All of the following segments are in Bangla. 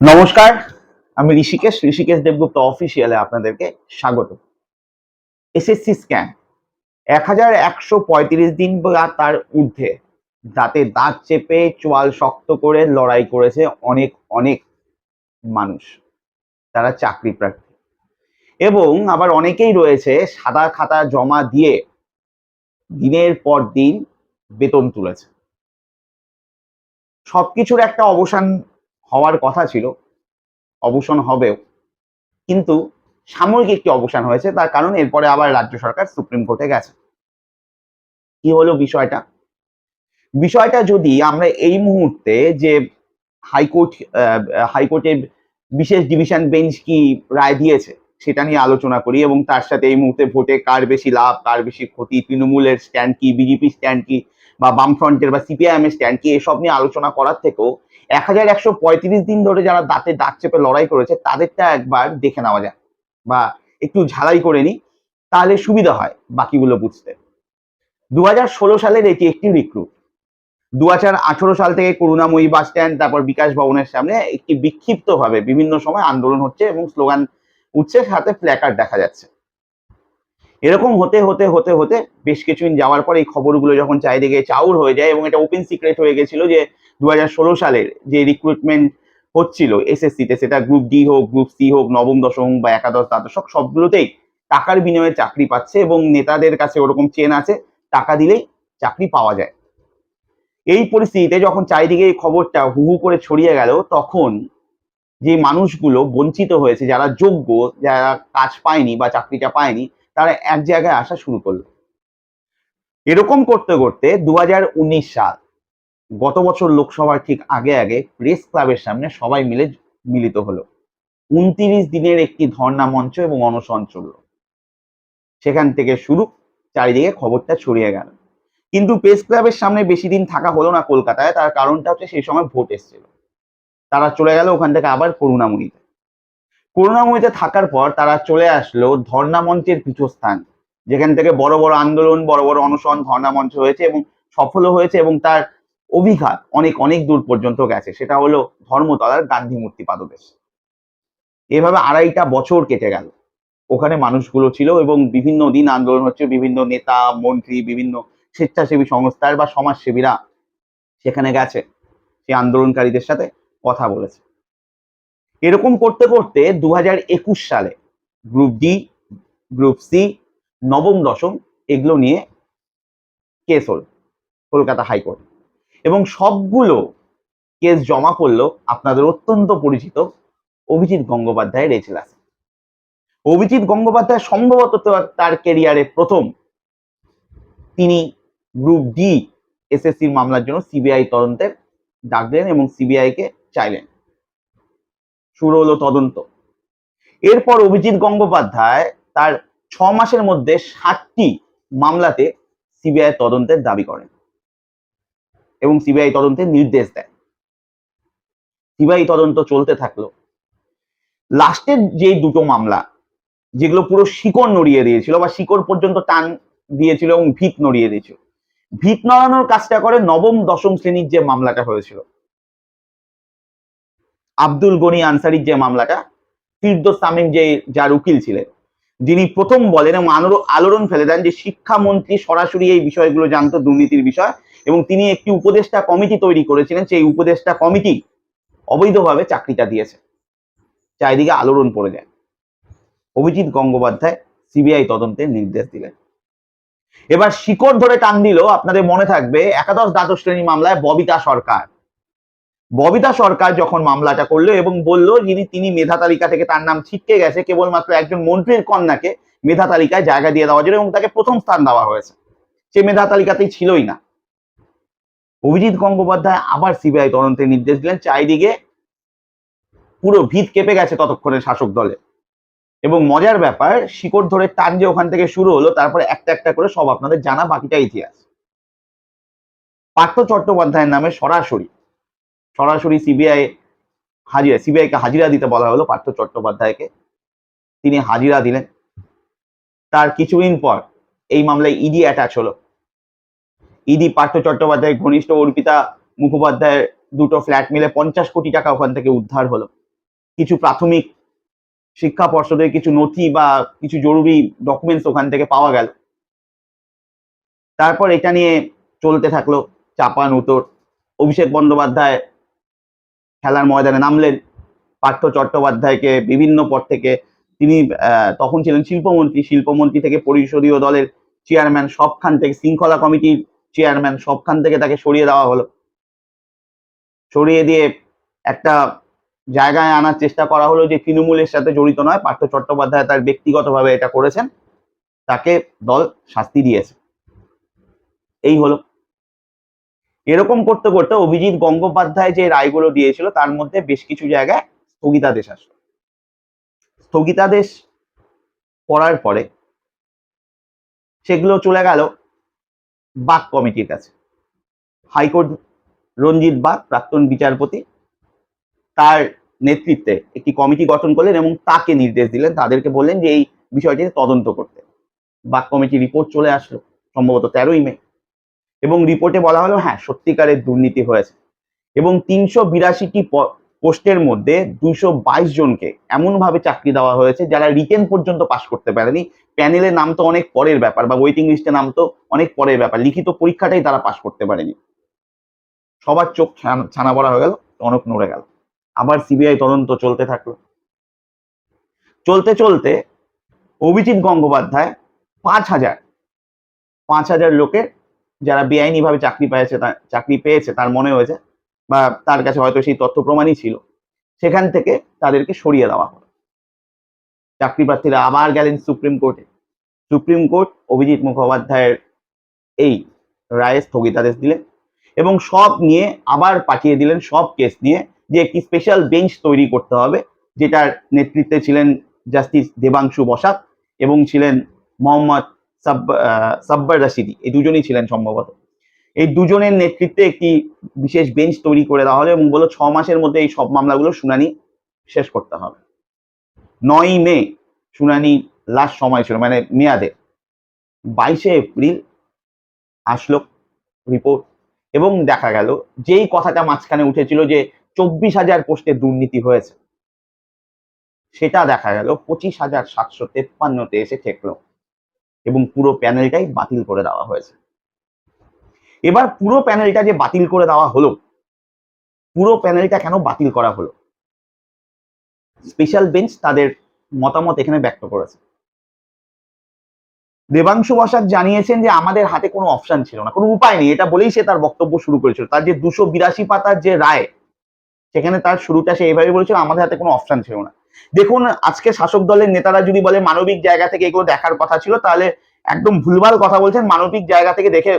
নমস্কার, আমি ঋষিকেশ ঋষিকেশ দেবগুপ্ত অফিসিয়ালে আপনাদেরকে স্বাগত। এসএসসি স্ক্যান এক হাজার একশো পঁয়ত্রিশ দিন বা তার ঊর্ধ্বে। দাঁতে দাঁত চেপে, চোয়াল শক্ত করে লড়াই করেছে অনেক অনেক মানুষ। তারা চাকরি প্রার্থী। এবং আবার অনেকেই রয়েছে সাদা খাতা জমা দিয়ে দিনের পর দিন বেতন তুলেছে। সবকিছুর একটা অবসান হওয়ার কথা ছিল, অবসান হবেও। কিন্তু সাময়িক একটি অবসান হয়েছে, তার কারণ এরপরে আবার রাজ্য সরকার সুপ্রিম কোর্টে গেছে। কি হলো বিষয়টা? বিষয়টা যদি আমরা এই মুহূর্তে যে হাইকোর্ট হাইকোর্টের বিশেষ ডিভিশন বেঞ্চ কি রায় দিয়েছে, সেটা নিয়ে আলোচনা করি এবং তার সাথে এই মুহূর্তে ভোটে কার বেশি লাভ, কার বেশি ক্ষতি, তৃণমূলের স্ট্যান্ড কি বিজেপি স্ট্যান্ড কি, বা বামফ্রন্টের বা সিপিআইএম এর স্ট্যান্ড কি, এসব নিয়ে আলোচনা করার থেকেও এক হাজার একশো পঁয়ত্রিশ দিন ধরে যারা দাঁতে দাঁত চেপে লড়াই করেছে, তাদেরটা একবার দেখে নেওয়া যায় বা একটু ঝালাই করে নিই, তাহলে সুবিধা হয় বাকিগুলো বুঝতে। দু হাজার ষোলো সালের এটি একটি রিক্রুট দু হাজার আঠেরো সাল থেকে করুণাময়ী বাস স্ট্যান্ড তারপর বিকাশ ভবনের সামনে একটি বিক্ষিপ্তভাবে বিভিন্ন সময় আন্দোলন হচ্ছে এবং স্লোগান উঠছে, সাথে প্ল্যাকার্ড দেখা যাচ্ছে। এরকম হতে হতে হতে হতে বেশ কিছুদিন যাওয়ার পর এই খবরগুলো যখন চারিদিকে চাউর হয়ে যায় এবং এটা ওপেন সিক্রেট হয়ে গেছিল যে দু সালের যে রিক্রুটমেন্ট হচ্ছিল এসএসসিতে সেটা গ্রুপ ডি হোক গ্রুপ সি হোক, নবম, দশম বা একাদশ, দ্বাদশ সবগুলোতেই টাকার বিনিময়ে চাকরি পাচ্ছে এবং নেতাদের কাছে ওরকম চেন আছে, টাকা দিলেই চাকরি পাওয়া যায়। এই পরিস্থিতিতে যখন চারিদিকে এই খবরটা হু হু করে ছড়িয়ে গেল, তখন যে মানুষগুলো বঞ্চিত হয়েছে, যারা যোগ্য, যারা কাজ পায়নি বা চাকরিটা পায়নি, তারা এক জায়গায় আসা শুরু করল। এরকম করতে করতে দু হাজার উনিশ সাল গত বছর লোকসভার ঠিক আগে আগে প্রেস ক্লাবের সামনে সবাই মিলে মিলিত হলো। উনত্রিশ দিনের একটি ধর্ণা মঞ্চ এবং অনশন চলল। সেখান থেকে শুরু চারিদিকে খবরটা ছড়িয়ে গেল। কিন্তু প্রেস ক্লাবের সামনে বেশি দিন থাকা হলো না কলকাতায়, তার কারণটা হচ্ছে সেই সময় ভোট এসেছিল। তারা চলে গেল ওখান থেকে আবার করুণামণিতে। করুণাময়ীতে থাকার পর তারা চলে আসলো ধর্ণা মঞ্চের পীঠস্থান, যেখান থেকে বড় বড় আন্দোলন, বড় বড় অনশন, ধর্ণা মঞ্চ হয়েছে এবং সফলও হয়েছে এবং তার অভিঘাত অনেক অনেক দূর পর্যন্ত গেছে। সেটা হলো ধর্মতলার গান্ধী মূর্তি পাদদেশ। এভাবে আড়াইটা বছর কেটে গেল। ওখানে মানুষগুলো ছিল এবং বিভিন্ন দিন আন্দোলন হচ্ছে, বিভিন্ন নেতা, মন্ত্রী, বিভিন্ন স্বেচ্ছাসেবী সংস্থার বা সমাজসেবীরা সেখানে গেছে। সেই আন্দোলনকারীদের সাথে কথা বলেছে। এরকম করতে করতে দু সালে গ্রুপ ডি, গ্রুপ সি, নবম দশম এগুলো নিয়ে কেস হল কলকাতা হাইকোর্ট। এবং সবগুলো কেস জমা করল আপনাদের অত্যন্ত পরিচিত অভিজিৎ গঙ্গোপাধ্যায়ের এজলাস অভিজিৎ গঙ্গোপাধ্যায় সম্ভবত তার কেরিয়ারে প্রথম। তিনি গ্রুপ ডি এসএসসির মামলার জন্য সিবিআই তদন্তের ডাক দিলেন এবং সিবিআই কে চাইলেন। শুরু হলো তদন্ত। এরপর অভিজিৎ গঙ্গোপাধ্যায় তার ছ মাসের মধ্যে ষাটটি মামলাতে সিবিআই তদন্তের দাবি করেন। এবং সিবিআই তদন্তের নির্দেশ দেয়। সিবিআই তদন্ত চলতে থাকল। লাস্টের যে দুটো মামলা, যেগুলো পুরো শিকড় নড়িয়ে দিয়েছিল বা শিকড় পর্যন্ত টান দিয়েছিল এবং ভিত নড়িয়ে দিয়েছিল। ভিত নড়ানোর কাজটা করে নবম, দশম শ্রেণির যে মামলাটা হয়েছিল, আব্দুল গনি আনসারির যে মামলাটা, ফিরদোস তামিম যে, যার উকিল ছিলেন, যিনি প্রথম বলেন এবং আলোড়ন ফেলে দেন যে শিক্ষামন্ত্রী সরাসরি এই বিষয়গুলো জানতো, দুর্নীতির বিষয়। এবং তিনি একটি উপদেষ্টা কমিটি তৈরি করেছিলেন, সেই উপদেষ্টা কমিটি অবৈধভাবে চাকরিটা দিয়েছে। চারিদিকে আলোড়ন পড়ে যায়। অভিজিৎ গঙ্গোপাধ্যায় সিবিআই তদন্তের নির্দেশ দিলেন। এবার শিকড় ধরে টান দিল আপনাদের মনে থাকবে, একাদশ দ্বাদশ শ্রেণি মামলায় ববিতা সরকার। ববিতা সরকার যখন মামলাটা করল এবং বলল যিনি, তিনি মেধা তালিকা থেকে তার নাম ছিটকে গেছে, কেবলমাত্র একজন মন্ত্রীর কন্যাকে মেধা তালিকায় জায়গা দিয়ে দেওয়া জন্য এবং তাকে প্রথম স্থান দেওয়া হয়েছে। সে মেধা তালিকাতেই ছিলই না। অভিজিৎ গঙ্গোপাধ্যায় আবার সিবিআই তদন্তের নির্দেশ দিলেন, চারিদিকে পুরো ভিত কেঁপে গেছে ততক্ষণে শাসক দলে। এবং মজার ব্যাপার, শিকড় ধরে টান যে ওখান থেকে শুরু হলো, তারপরে একটা একটা করে সব আপনাদের জানা, বাকিটা ইতিহাস। পার্থ চট্টোপাধ্যায়ের নামে সরাসরি সরাসরি সিবিআই হাজিরা সিবিআই কে হাজিরা দিতে বলা হলো পার্থ চট্টোপাধ্যায়কে। তিনি হাজিরা দিলেন। তার কিছুদিন পর এই মামলায় ইডি অ্যাটাচ হলো। ইডি পার্থ চট্টোপাধ্যায়, ঘনিষ্ঠ অর্পিতা মুখোপাধ্যায়ের দুটো ফ্ল্যাট মিলে পঞ্চাশ কোটি টাকা ওখান থেকে উদ্ধার হলো। কিছু প্রাথমিক শিক্ষা পর্ষদের কিছু নথি বা কিছু জরুরি ডকুমেন্টস ওখান থেকে পাওয়া গেল। তারপর এটা নিয়ে চলতে থাকল চাপান উত্তর। অভিষেক বন্দ্যোপাধ্যায় খেলার ময়দানে নামলেন। পার্থ চট্টোপাধ্যায়কে বিভিন্ন পদ থেকে তিনি তখন ছিলেন শিল্পমন্ত্রী। শিল্পমন্ত্রী থেকে পরিষদীয় দলের চেয়ারম্যান সবখান থেকে শৃঙ্খলা কমিটির চেয়ারম্যান সবখান থেকে তাকে সরিয়ে দেওয়া হলো। সরিয়ে দিয়ে একটা জায়গায় আনার চেষ্টা করা হলো যে তৃণমূলের সাথে জড়িত নয়, পার্থ চট্টোপাধ্যায় তার ব্যক্তিগতভাবে এটা করেছেন, তাকে দল শাস্তি দিয়েছে। এই হলো। এরকম করতে করতে অভিজিৎ গঙ্গোপাধ্যায় যে রায়গুলো দিয়েছিল, তার মধ্যে বেশ কিছু জায়গায় স্থগিতাদেশ আসলো। স্থগিতাদেশ পড়ার পরে সেগুলো চলে গেল। বাক কমিটির কাছে। হাইকোর্ট রঞ্জিত বাগ, প্রাক্তন বিচারপতি, তার নেতৃত্বে একটি কমিটি গঠন করলেন এবং তাকে নির্দেশ দিলেন। তাদেরকে বললেন যে এই বিষয়টি তদন্ত করতে। বাক কমিটি রিপোর্ট চলে আসলো সম্ভবত তেরোই মে। এবং রিপোর্টে বলা হলো হ্যাঁ সত্যিকারের দুর্নীতি হয়েছে। এবং তিনশো বিরাশিটি পোস্টের মধ্যে দুইশো বাইশ জনকে এমনভাবে চাকরি দেওয়া হয়েছে, যারা রিটেন পর্যন্ত পাশ করতে পারেনি। প্যানেলের নাম তো অনেক পরের ব্যাপার বা ওয়েটিং লিস্টে নাম তো অনেক পরের ব্যাপার। লিখিত পরীক্ষাটাই তারা পাশ করতে পারেনি। সবার চোখ ছানা- পড়া হয়ে গেল, টনক নড়ে গেল। আবার সিবিআই তদন্ত চলতে থাকল। চলতে চলতে অভিজিৎ গঙ্গোপাধ্যায় পাঁচ হাজার পাঁচ হাজার লোকের যারা বেআইনিভাবে চাকরি পেয়েছে চাকরি পেয়েছে, তার মনে হয়েছে বা তার কাছে হয়তো সেই তথ্য প্রমাণই ছিল, সেখান থেকে তাদেরকে সরিয়ে দেওয়া হলো। চাকরি প্রার্থীরা আবার গেলেন সুপ্রিম কোর্টে। সুপ্রিম কোর্ট অভিজিৎ মুখোপাধ্যায়ের এই রায়ে স্থগিতাদেশ দিলেন এবং সব নিয়ে আবার পাঠিয়ে দিলেন, সব কেস নিয়ে যে একটি স্পেশাল বেঞ্চ তৈরি করতে হবে, যেটার নেতৃত্বে ছিলেন জাস্টিস দেবাংশু বসাক এবং ছিলেন মোহাম্মদ সাব সাব্বার রাশিদি। এই দুজনই ছিলেন সম্ভবত। এই দুজনের নেতৃত্বে একটি বিশেষ বেঞ্চ তৈরি করে দেওয়া হলো এবং বলল ছ মাসের মধ্যে এই সব মামলাগুলো শুনানি শেষ করতে হবে। নয়ই মে শুনানি লাস্ট সময় ছিল মানে মেয়াদে। বাইশে এপ্রিল আসলো রিপোর্ট এবং দেখা গেল যেই কথাটা মাঝখানে উঠেছিল যে চব্বিশ হাজার পোস্টে দুর্নীতি হয়েছে, সেটা দেখা গেল পঁচিশ হাজার সাতশো তেপ্পান্নতে এসে ঠেকলো এবং পুরো প্যানেলটাই বাতিল করে দেওয়া হয়েছে। এবার পুরো প্যানেলটা যে বাতিল করে দেওয়া হলো, পুরো প্যানেলটা কেন বাতিল করা হলো? স্পেশাল বেঞ্চ তাদের মতামত এখানে ব্যক্ত করেছে। দেবাংশু বসাক জানিয়েছেন যে, আমাদের হাতে কোনো অপশন ছিল না, কোনো উপায় নেই, এটা বলেই সে তার বক্তব্য শুরু করেছিল। তার যে দুশো বিরাশি পাতার যে রায়, সেখানে তার শুরুটা সে এইভাবে বলেছিল, আমাদের হাতে কোনো অপশন ছিল না। দেখুন, আজকে শাসক দলের নেতারা যদি বলে মানবিক জায়গা থেকে এগুলো দেখার কথা ছিল, তাহলে একদম ভুলভাল কথা বলছেন। মানবিক জায়গা থেকে দেখে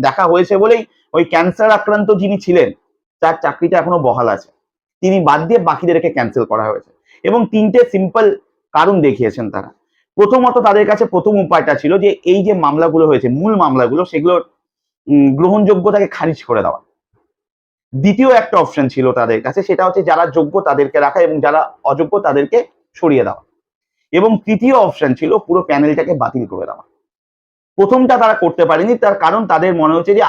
দেখা হয়েছে বলেই ওই ক্যান্সার আক্রান্ত যিনি ছিলেন, তার চাকরিটা এখনও বহাল আছে। তিনি বাদ দিয়ে বাকিদেরকে ক্যান্সেল করা হয়েছে। এবং তিনটে সিম্পল কারণ দেখিয়েছেন তারা। প্রথমত তাদের কাছে প্রথম উপায়টা ছিল যে, এই যে মামলাগুলো হয়েছে, মূল মামলাগুলো সেগুলোর গ্রহণযোগ্যতাকে খারিজ করে দেওয়া। দ্বিতীয় একটা অপশন ছিল তাদের কাছে, সেটা হচ্ছে যারা যোগ্য তাদেরকে রাখা এবং যারা অযোগ্য তাদেরকে সরিয়ে দেওয়া। এবং তৃতীয় অপশন ছিল পুরো প্যানেলটাকে বাতিল করে দেওয়া। প্রথমটা তারা করতে পারেনি। তার কারণ তাদের মনে হচ্ছে যে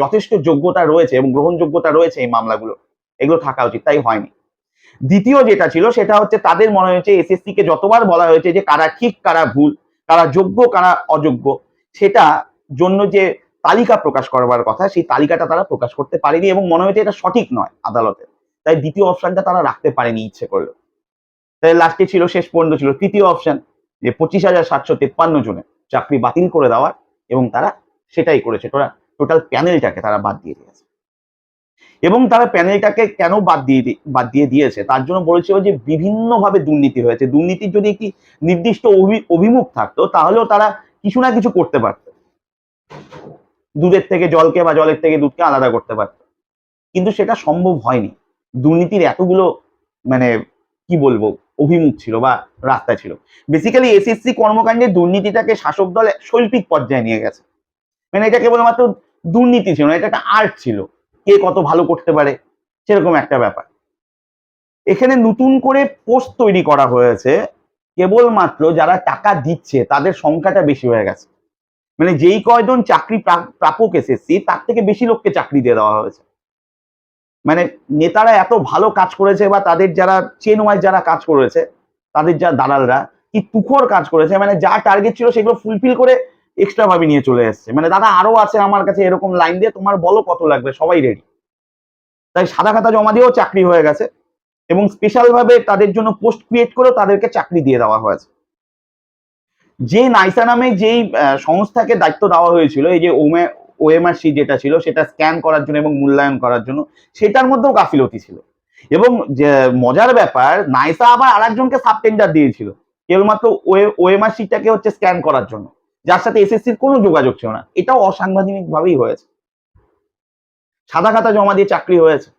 যথেষ্ট যোগ্যতা রয়েছে এবং গ্রহণযোগ্যতা রয়েছে এই মামলাগুলো। এগুলো থাকা উচিত, তাই হয়নি। দ্বিতীয় যেটা ছিল, সেটা হচ্ছে তাদের মনে হয়েছে এসএসসি কে যতবার বলা হয়েছে যে, কারা ঠিক, কারা ভুল, কারা যোগ্য, কারা অযোগ্য, সেটা জন্য যে তালিকা প্রকাশ করবার কথা, সেই তালিকাটা তারা প্রকাশ করতে পারেনি এবং মনে হয়েছে এটা সঠিক নয় আদালতে। তাই দ্বিতীয় অপশনটা তারা রাখতে পারেনি ইচ্ছে করল। তাই লাস্টে ছিল, শেষ পর্যন্ত ছিল। তৃতীয় অপশন যে পঁচিশ হাজার সাতশো তেপ্পান্ন জনের চাকরি বাতিল করে দেওয়ার এবং তারা সেটাই করেছে। তোরা টোটাল প্যানেলটাকে তারা বাদ দিয়ে দিয়েছে। এবং তারা প্যানেলটাকে কেন বাদ দিয়ে বাদ দিয়ে দিয়েছে? তার জন্য বলেছিল যে বিভিন্নভাবে দুর্নীতি হয়েছে। দুর্নীতির যদি একটি নির্দিষ্ট অভি- অভিমুখ থাকতো, তাহলেও তারা কিছু না কিছু করতে পারত। দুধের থেকে জলকে বা জলের থেকে দুধকে আলাদা করতে পারত। কিন্তু সেটা সম্ভব হয়নি। দুর্নীতির এতগুলো মানে কি বলব অভিমুখ ছিল বা রাস্তা ছিল। বেসিক্যালি এসএসসি কর্মকাণ্ডে দুর্নীতিটাকে শাসক দল শৈল্পিক পর্যায়ে নিয়ে গেছে। মানে এটা কেবলমাত্র দুর্নীতি ছিল না, এটা একটা আর্ট ছিল। কে কত ভালো করতে পারে, সেরকম একটা ব্যাপার। এখানে নতুন করে পোস্ট তৈরি করা হয়েছে, কেবলমাত্র যারা টাকা দিচ্ছে, তাদের সংখ্যাটা বেশি হয়ে গেছে। মানে যেই কয়জন চাকরি প্রা- প্রাপক এসএসসি তার থেকে বেশি লোককে চাকরি দিয়ে দেওয়া হয়েছে। মানে নেতারা এত ভালো কাজ করেছে বা তাদের যারা চেন ওয়াইজ যারা কাজ করেছে, তাদের যা দালালরা কি তুখোর কাজ করেছে? মানে যা টার্গেট ছিল সেগুলো ফুলফিল করে এক্সট্রা ভাবে নিয়ে চলে এসছে। মানে দাদা আরও আছে আমার কাছে এরকম লাইন দিয়ে, তোমার বলো কত লাগবে, সবাই রেডি তাই সাদা খাতা জমা দিয়েও চাকরি হয়ে গেছে এবং স্পেশাল ভাবে তাদের জন্য পোস্ট ক্রিয়েট করেও তাদেরকে চাকরি দিয়ে দেওয়া হয়েছে। যে নাইসা নামে যেই সংস্থাকে দায়িত্ব দেওয়া হয়েছিল, এই যে ওমে ওএমআরসি যেটা ছিল, সেটা স্ক্যান করার জন্য এবং মূল্যায়ন করার জন্য, সেটার মধ্যেও গাফিলতি ছিল। এবং যে, মজার ব্যাপার, নাইসা আবার আরেকজনকে সাবটেন্ডার দিয়েছিল, কেবলমাত্র ওএমআরসিটাকে হচ্ছে স্ক্যান করার জন্য। যার সাথে এসএসসির কোনো যোগাযোগ ছিল না। এটাও অসাংবিধানিক ভাবেই হয়েছে। সাদা খাতা জমা দিয়ে চাকরি হয়েছে।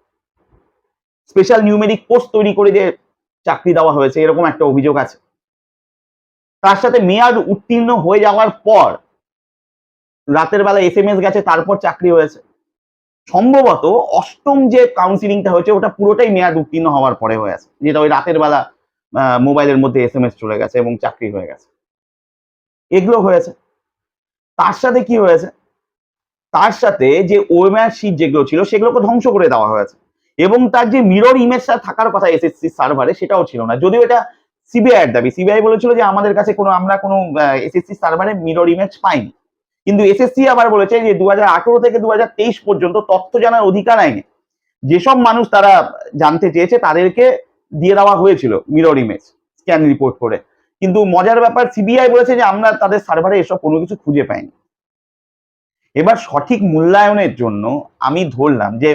স্পেশাল নিউমেরিক পোস্ট তৈরি করে দিয়ে চাকরি দেওয়া হয়েছে, এরকম একটা অভিযোগ আছে। তার সাথে মেয়াদ উত্তীর্ণ হয়ে যাওয়ার পর রাতের বেলা এস এম এস গেছে, তারপর চাকরি হয়েছে। সম্ভবত অষ্টম যে কাউন্সিলিংটা হয়েছে, ওটা পুরোটাই মেয়াদ উত্তীর্ণ হওয়ার পরে হয়েছে যেটা ওই রাতের বেলা মোবাইলের মধ্যে এস এম এস চলে গেছে এবং চাকরি হয়ে গেছে। এগুলো হয়েছে। তার সাথে কি হয়েছে? তার সাথে যে ওএমআর শিট যেগুলো ছিল, সেগুলোকে ধ্বংস করে দেওয়া হয়েছে। এবং তার যে মিরর ইমেজটা থাকার কথা এসএসসি সার্ভারে সেটাও ছিল না। যদিও এটা সিবিআই এর দাবি। সিবিআই বলেছিল যে আমাদের কাছে কোনো, আমরা কোনো এসএসসি সার্ভারে মিরর ইমেজ পাইনি। কিন্তু এসএসসি আবার বলেছে যে দু হাজার আঠারো থেকে দুহাজার তেইশ পর্যন্ত তথ্য জানার অধিকার আইনে। যেসব মানুষ তারা জানতে চেয়েছে তাদেরকে দিয়ে দেওয়া হয়েছিল মিরর ইমেজ স্ক্যান রিপোর্ট করে। কিন্তু মজার ব্যাপার সিবিআই বলেছে যে আমরা তাদের সার্ভারে এসব কোনো কিছু খুঁজে পাইনি। এবার সঠিক মূল্যায়নের জন্য আমি ধরলাম যে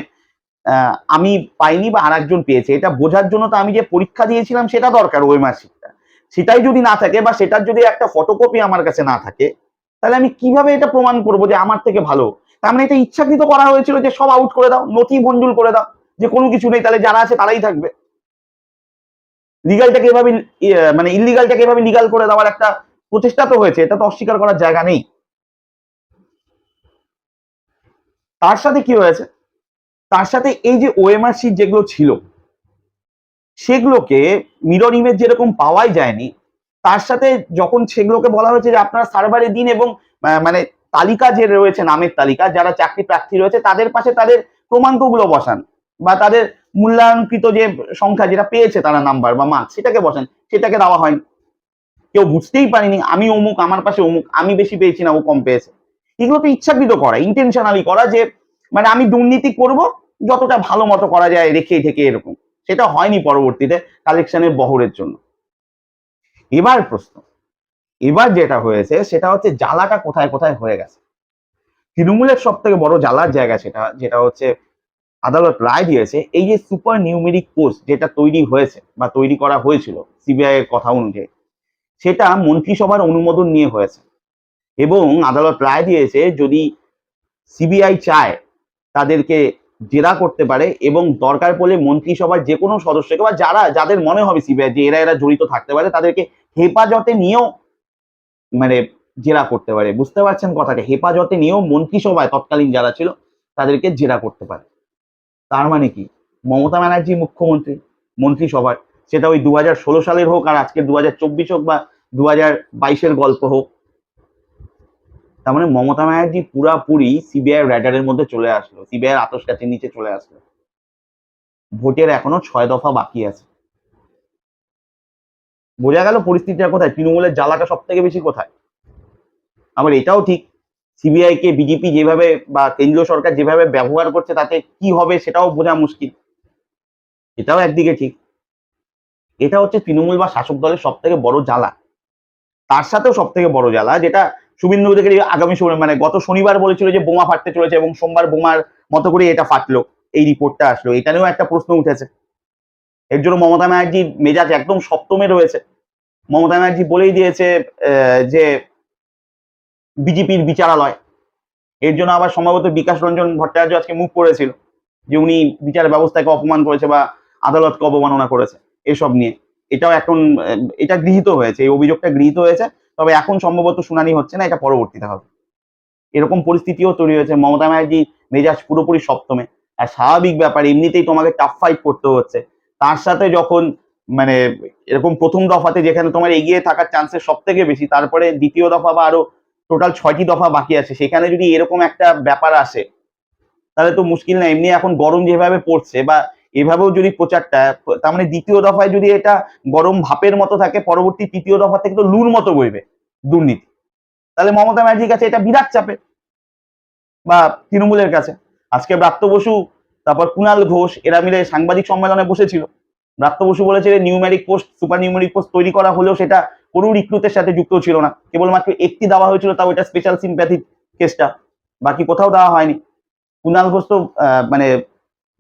আমি পাইনি বা আরেকজন পেয়েছে। এটা বোঝার জন্য তো আমি যে পরীক্ষা দিয়েছিলাম সেটা দরকার ওই মাসিকটা। সেটাই যদি না থাকে বা সেটার যদি একটা ফটোকপি আমার কাছে না থাকে তাহলে আমি কীভাবে এটা প্রমাণ করব যে আমার থেকে ভালো? তার মানে এটা ইচ্ছাকৃত করা হয়েছিল যে সব আউট করে দাও নথি ভঞ্জুল করে দাও যে কোনো কিছু নেই তাহলে যারা আছে তারাই থাকবে। লিগালটাকে এভাবে ইয়ে, মানে ইলিগালটাকে এভাবে লিগাল করে দেওয়ার একটা প্রচেষ্টা তো হয়েছে এটা তো অস্বীকার করার জায়গা নেই। তার সাথে কি হয়েছে? তার সাথে এই যে ওএমআর যেগুলো ছিল সেগুলোকে মিরর ইমেজ যেরকম পাওয়াই যায়নি তার সাথে যখন সেগুলোকে বলা হয়েছে যে আপনারা সার্ভারে দিন এবং মানে তালিকা যে রয়েছে, নামের তালিকা, যারা চাকরি প্রার্থী রয়েছে, তাদের পাশে তাদের ক্রমাঙ্কগুলো বসান বা তাদের মূল্যায়নকৃত যে সংখ্যা যেটা পেয়েছে তারা নাম্বার বা মার্কস সেটাকে বসান, সেটাকে দেওয়া হয়নি কেউ বুঝতেই পারেনি, আমি অমুক, আমার পাশে অমুক, আমি বেশি পেয়েছি না, ও কম পেয়েছে। এগুলো তো ইচ্ছাকৃত করা ইন্টেনশনালি করা যে মানে আমি দুর্নীতি করব, যতটা ভালো মতো করা যায়, রেখে ঢেকে এরকম। সেটা হয়নি পরবর্তীতে কালেকশনের বহরের জন্য। এবার প্রশ্ন। এবার যেটা হয়েছে সেটা হচ্ছে জ্বালাটা কোথায় কোথায় হয়ে গেছে? তৃণমূলের সব থেকে বড় জ্বালার জায়গা সেটা, যেটা হচ্ছে আদালত রায় দিয়েছে, এই যে সুপার নিউমেরিক কোর্স যেটা তৈরি হয়েছে বা তৈরি করা হয়েছিল সিবিআই এর কথা অনুযায়ী, সেটা মন্ত্রিসভার অনুমোদন নিয়ে হয়েছে। এবং আদালত রায় দিয়েছে যদি সিবিআই চায় তাদেরকে জেরা করতে পারে এবং দরকার পড়লে মন্ত্রিসভার যে কোনো সদস্যকে বা যারা, যাদের মনে হবে সিবিআই যে এরা এরা জড়িত থাকতে পারে, তাদেরকে হেফাজতে নিয়েও মানে জেরা করতে পারে। বুঝতে পারছেন কথাটা? হেফাজতে নিয়েও মন্ত্রিসভায় তৎকালীন যারা ছিল, তাদেরকে জেরা করতে পারে। তার মানে কি? মমতা ব্যানার্জি মুখ্যমন্ত্রী মন্ত্রিসভার সেটা ওই দু সালের হোক আর আজকে দু হাজার চব্বিশ হোক বা দু হাজার গল্প হোক তার মানে মমতা ব্যানার্জি পুরাপুরি সিবিআই র্যাডারের মধ্যে চলে আসলো সিবিআই আতস নিচে চলে আসলো। ভোটের এখনও ছয় দফা বাকি আছে। বোঝা গেল পরিস্থিতিটা কোথায়? তৃণমূলের জ্বালাটা সব থেকে বেশি কোথায়? আবার এটাও ঠিক সিবিআই কে বিজেপি যেভাবে বা কেন্দ্রীয় সরকার যেভাবে ব্যবহার করছে তাতে কি হবে সেটাও বোঝা মুশকিল। এটাও একদিকে ঠিক। এটা হচ্ছে তৃণমূল বা শাসক দলের সব থেকে বড় জ্বালা। তার সাথেও সব থেকে বড় জ্বালা, যেটা শুভেন্দু অধিকারী আগামী মানে গত শনিবার বলেছিল যে বোমা ফাটতে চলেছে এবং সোমবার বোমার মতো করে এটা ফাটলো। এই রিপোর্টটা আসলো। এটা নিয়েও একটা প্রশ্ন উঠেছে। এর জন্য মমতা ব্যানার্জির মেজাজ একদম সপ্তমে রয়েছে। মমতা ব্যানার্জি বলেই দিয়েছে যে বিজেপির বিচারালয়। এর জন্য আবার সম্ভবত বিকাশ রঞ্জন ভট্টাচার্য আজকে মুখ করেছিল, যে উনি বিচার ব্যবস্থাকে অপমান করেছে বা আদালতকে অবমাননা করেছে। এসব নিয়ে। এটাও এখন এটা গৃহীত হয়েছে। এই অভিযোগটা গৃহীত হয়েছে। তবে এখন সম্ভবত শুনানি হচ্ছে না, এটা পরবর্তীতে হবে। এরকম পরিস্থিতিও তৈরি হয়েছে। মমতা ব্যানার্জি মেজাজ পুরোপুরি সপ্তমে। আর স্বাভাবিক ব্যাপার, এমনিতেই তোমাকে টাফ ফাইট করতে হচ্ছে। তার সাথে যখন মানে এরকম প্রথম দফাতে যেখানে তোমার এগিয়ে থাকার চান্সেস সব থেকে বেশি, তারপরে দ্বিতীয় দফা বা আরও টোটাল ছয়টি দফা বাকি আছে, সেখানে যদি এরকম একটা ব্যাপার আসে, তাহলে তো মুশকিল না। এমনি এখন গরম যেভাবে পড়ছে বা এভাবেও যদি প্রচারটা, তার মানে দ্বিতীয় দফায় যদি এটা গরম ভাপের মতো থাকে, পরবর্তী তৃতীয় দফা থেকে তো লুর মতো বইবে দুর্নীতি। তাহলে মমতা ব্যানার্জির কাছে এটা বিরাট চাপে বা তৃণমূলের কাছে। আজকে ব্রাত্য বসু, তারপর কুণাল ঘোষ, এরা মিলে সাংবাদিক সম্মেলনে বসেছিল। ব্রাত্য বসু বলেছে numeric post super numeric post তৈরি করা হলেও সেটা কোনো রিক্রুটের সাথে যুক্ত ছিল না। কেবলমাত্র একটি দেওয়া হয়েছিল, তাও এটা স্পেশাল সিম্প্যাথি কেসটা বাকি কোথাও দেওয়া হয়নি। কুণাল ঘোষ তো মানে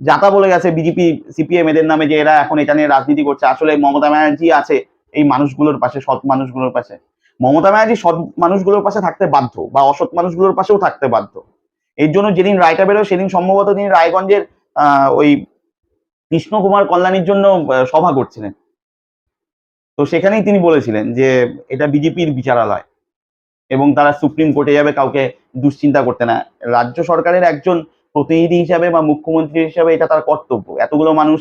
যাতা বলে গেছে বিজেপি সিপিএম এদের নামে যে এরা এখন এটা নিয়ে রাজনীতি করছে। আসলে মমতা ব্যানার্জি আছে এই মানুষগুলোর পাশে, সৎ মানুষগুলোর পাশে। মমতা ব্যানার্জি সৎ মানুষগুলোর পাশে থাকতে বাধ্য বা অসৎ মানুষগুলোর পাশেও থাকতে বাধ্য। এর জন্য যেদিন রায়টা বেরোয়, সেদিন সম্ভবত তিনি রায়গঞ্জের ওই কৃষ্ণ কুমার কল্যাণীর জন্য সভা করছিলেন। তো সেখানেই তিনি বলেছিলেন যে এটা বিজেপির বিচারালয় এবং তারা সুপ্রিম কোর্টে যাবে, কাউকে দুশ্চিন্তা করতে না। রাজ্য সরকারের একজন প্রতিনিধি হিসাবে বা মুখ্যমন্ত্রী হিসাবে এটা তার কর্তব্য। এতগুলো মানুষ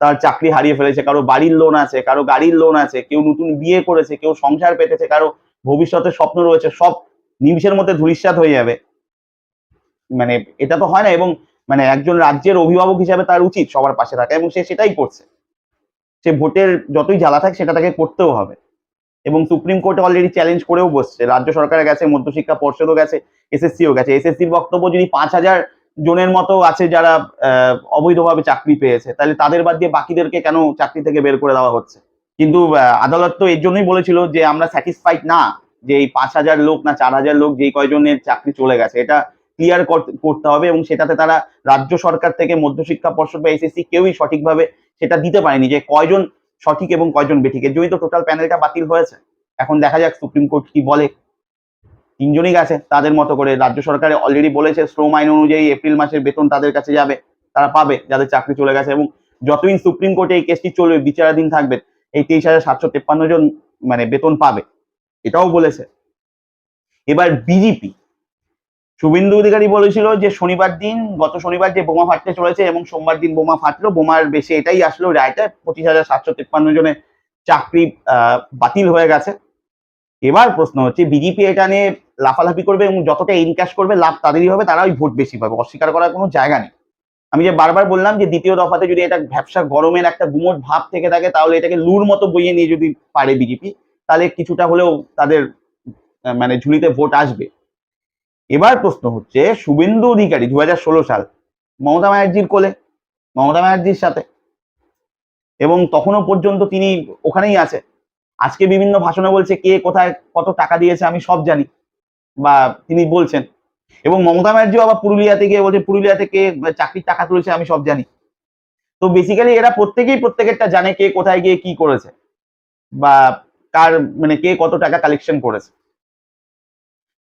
তার চাকরি হারিয়ে ফেলেছে, কারও বাড়ির লোন আছে, কারও গাড়ির লোন আছে, কেউ নতুন বিয়ে করেছে, কেউ সংসার পেতেছে, কারও ভবিষ্যতের স্বপ্ন রয়েছে, সব নিমিষের মধ্যে ধূলিসাৎ হয়ে যাবে। মানে এটা তো হয় না এবং মানে একজন রাজ্যের অভিভাবক হিসাবে তার উচিত সবার পাশে থাকা এবং সে সেটাই করছে। সে ভোটের যতই জ্বালা থাকে সেটা তাকে করতেও হবে। এবং সুপ্রিম কোর্টে অলরেডি চ্যালেঞ্জ করেও বসছে। রাজ্য সরকারে গেছে, মধ্যশিক্ষা পর্ষদও গেছে, এসএসসিও গেছে। এসএসসির বক্তব্য যদি পাঁচ হাজার জনের মতো আছে যারা অবৈধভাবে চাকরি পেয়েছে। তাহলে তাদের বাদ দিয়ে বাকিদেরকে কেন চাকরি থেকে বের করে দেওয়া হচ্ছে? কিন্তু আদালত তো এর জন্যই বলেছিল যে আমরা স্যাটিসফাইড না, যে এই পাঁচ হাজার লোক না চার হাজার লোক যেই কয়জনের চাকরি চলে গেছে, এটা ক্লিয়ার করতে হবে এবং সেটাতে তারা রাজ্য সরকার থেকে মধ্যশিক্ষা পর্ষদ বা এসএসসি কেউই সঠিকভাবে সেটা দিতে পারেনি যে কয়জন সঠিক এবং কয়জন বেঠিক। এর জন্যই তো টোটাল প্যানেলটা বাতিল হয়েছে। এখন দেখা যাক সুপ্রিম কোর্ট কি বলে। তিনজনই গেছে, তাদের মতো করে। রাজ্য সরকারে অলরেডি বলেছে, শ্রম আইন অনুযায়ী এপ্রিল মাসের বেতন তাদের কাছে যাবে, তারা পাবে, যাদের চাকরি চলে গেছে। এবং যতদিন সুপ্রিম কোর্টে এই কেসটি চলবে, বিচারাধীন থাকবে, এই তেইশ হাজার সাতশো তেপ্পান্ন জন মানে বেতন পাবে। এটাও বলেছে। এবার বিজেপি শুভেন্দু অধিকারী বলেছিল যে, শনিবার দিন, গত শনিবার যে বোমা ফাটতে চলেছে এবং সোমবার দিন বোমা ফাটলো, বোমার বেশি এটাই আসলো রায়টা পঁচিশ হাজার সাতশো তেপ্পান্ন জনের চাকরি বাতিল হয়ে গেছে। এবার প্রশ্ন হচ্ছে বিজেপি এটা নিয়ে লাফালাফি করবে এবং যতটা ইনক্যাশ করবে, লাভ তাদেরই হবে তারা ওই ভোট বেশি পাবে। অস্বীকার করার কোনো জায়গা নেই। আমি যে বারবার বললাম যে দ্বিতীয় দফাতে যদি এটা ব্যবসা গরমের একটা গুমোট ভাব থেকে থাকে, তাহলে এটাকে লুর মতো বইয়ে নিয়ে যদি পারে বিজেপি তাহলে কিছুটা হলেও তাদের মানে ঝুলিতে ভোট আসবে। এবার প্রশ্ন হচ্ছে, শুভেন্দু অধিকারী দু হাজার ষোলো সাল মমতা ব্যানার্জির কোলে, মমতা ব্যানার্জির সাথে, এবং তখনও পর্যন্ত তিনি ওখানেই আছে। আজকে বিভিন্ন ভাষণে বলছে কে কোথায় কত টাকা দিয়েছে, আমি সব জানি। বা তিনি বলছেন। এবং মমতা ব্যানার্জিও আবার পুরুলিয়া থেকে বলছে, পুরুলিয়া থেকে চাকরির টাকা তুলেছে, আমি সব জানি। তো বেসিক্যালি এরা প্রত্যেকেই প্রত্যেকেরটা জানে কে কোথায় গিয়ে কি করেছে বা কার মানে কে কত টাকা কালেকশন করেছে।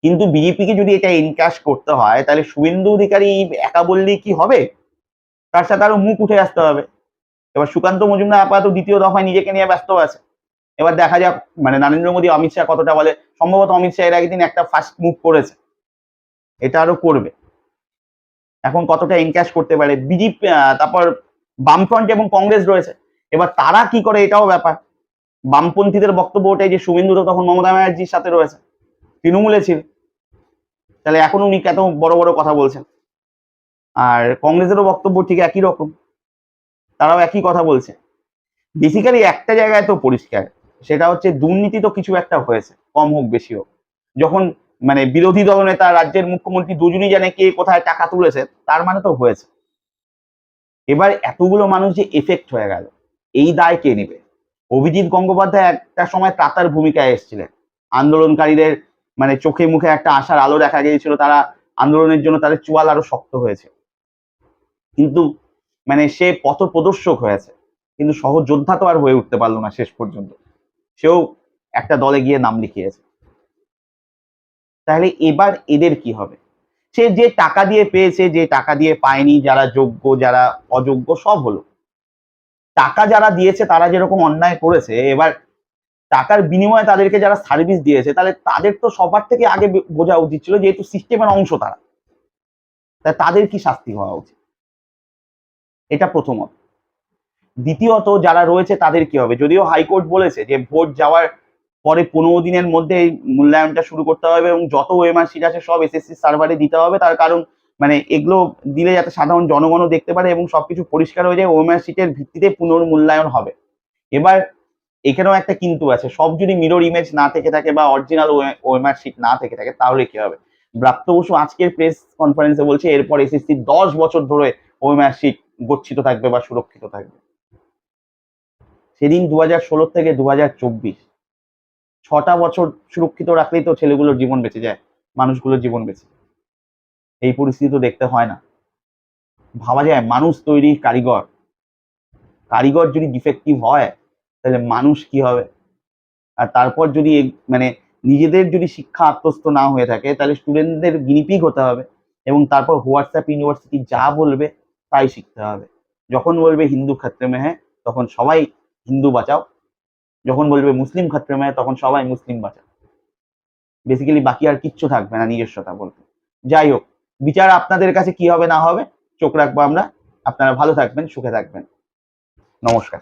কিন্তু বিজেপিকে যদি এটা ইনক্যাশ করতে হয়, তাহলে শুভেন্দু অধিকারী একা বললেই কি হবে? তার সাথে আরও মুখ উঠে আসতে হবে। এবার সুকান্ত মজুমদার আপাতত দ্বিতীয় দফায় নিজেকে নিয়ে ব্যস্ত আছে। এবার দেখা যাক মানে নরেন্দ্র মোদী অমিত শাহ কতটা বলে। সম্ভবত অমিত শাহ এর একদিন একটা ফার্স্ট মুভ করেছে। এটা আরও করবে। এখন কতটা এনক্যাশ করতে পারে। বিজেপি তারপর বামফ্রন্ট এবং কংগ্রেস রয়েছে। এবার তারা কি করে এটাও ব্যাপার। বামপন্থীদের বক্তব্য ওটাই যে শুভেন্দু তো তখন মমতা ব্যানার্জির সাথে রয়েছে। তৃণমূলে ছিল। তাহলে এখন উনি এত বড় বড় কথা বলছেন। আর কংগ্রেসেরও বক্তব্য ঠিক একই রকম। তারাও একই কথা বলছে। বেসিক্যালি একটা জায়গায় তো পরিষ্কার। সেটা হচ্ছে দুর্নীতি তো কিছু একটা হয়েছে, কম হোক বেশি হোক। যখন মানে বিরোধী দলনেতা রাজ্যের মুখ্যমন্ত্রী দুজনই জানে কে কোথায় টাকা তুলেছে, তার মানে তো হয়েছে। এবার এতগুলো মানুষ যে এফেক্ট হয়ে গেল, এই দায় কে নেবে? অভিজিৎ গঙ্গোপাধ্যায় একটা সময় ত্রাতার ভূমিকায় এসেছিলেন। আন্দোলনকারীদের মানে চোখে মুখে একটা আশার আলো দেখা গিয়েছিল, তারা আন্দোলনের জন্য তাদের চুয়াল আরও শক্ত হয়েছে। কিন্তু মানে সে পথ প্রদর্শক হয়েছে, কিন্তু সহযোদ্ধা তো আর হয়ে উঠতে পারল না শেষ পর্যন্ত। সেও একটা দলে গিয়ে নাম লিখিয়েছে। তাহলে এবার এদের কি হবে? সে যে টাকা দিয়ে পেয়েছে, যে টাকা দিয়ে পায়নি, যারা যোগ্য, যারা অযোগ্য, সব হলো। টাকা যারা দিয়েছে, তারা যেরকম অন্যায় করেছে, এবার টাকার বিনিময়ে তাদেরকে যারা সার্ভিস দিয়েছে, তাহলে তাদের তো সবার থেকে আগে বোঝা উচিত ছিল যেহেতু সিস্টেমের অংশ তারা। তাদের কি শাস্তি হওয়া উচিত? এটা প্রথমত। দ্বিতীয়ত যারা রয়েছে তাদের কি হবে? যদিও হাইকোর্ট বলেছে যে ভোট যাওয়ার পরে পনেরো দিনের মধ্যে মূল্যায়নটা শুরু করতে হবে এবং যত ওএমআর সিট আছে সব এসএসসি সার্ভারে দিতে হবে। তার কারণ মানে এগুলো দিলে যাতে সাধারণ জনগণও দেখতে পারে এবং সবকিছু পরিষ্কার হয়ে যায়, ওএমআর শিটের ভিত্তিতে পুনর্মূল্যায়ন হবে। এবার এখানেও একটা কিন্তু আছে, সব যদি মিরর ইমেজ না থেকে থাকে বা অরিজিনাল ওএমআর শিট না থেকে থাকে, তাহলে কি হবে? ব্রাত্য বসু আজকের প্রেস কনফারেন্সে বলছে, এরপর এসএসসি দশ বছর ধরে ওএমআর শিট গচ্ছিত থাকবে বা সুরক্ষিত থাকবে। সেদিন দু হাজার ষোলো থেকে দু হাজার চব্বিশ। ছটা বছর সুরক্ষিত রাখলেই তো ছেলেগুলোর জীবন বেঁচে যায়, মানুষগুলোর জীবন বেঁচে। এই পরিস্থিতি তো দেখতে হয় না। ভাবা যায় মানুষ তৈরি কারিগর। কারিগর যদি ডিফেক্টিভ হয়, তাহলে মানুষ কি হবে? আর তারপর যদি মানে নিজেদের যদি শিক্ষা আত্মস্থ না হয়ে থাকে, তাহলে স্টুডেন্টদের গিনিপিক হতে হবে এবং তারপর হোয়াটসঅ্যাপ ইউনিভার্সিটি যা বলবে, তাই শিখতে হবে। যখন বলবে হিন্দু ক্ষেত্রে মে হ্যাঁ তখন সবাই হিন্দু বাঁচাও। যখন বলবে মুসলিম ক্ষেত্রে মেয়ে তখন সবাই মুসলিম বাঁচাও। বেসিক্যালি বাকি আর কিচ্ছু থাকবে না নিজস্বতা বলতে। যাই হোক, বিচার আপনাদের কাছে কি হবে না হবে, চোখ রাখব আমরা। আপনারা ভালো থাকবেন, সুখে থাকবেন। নমস্কার।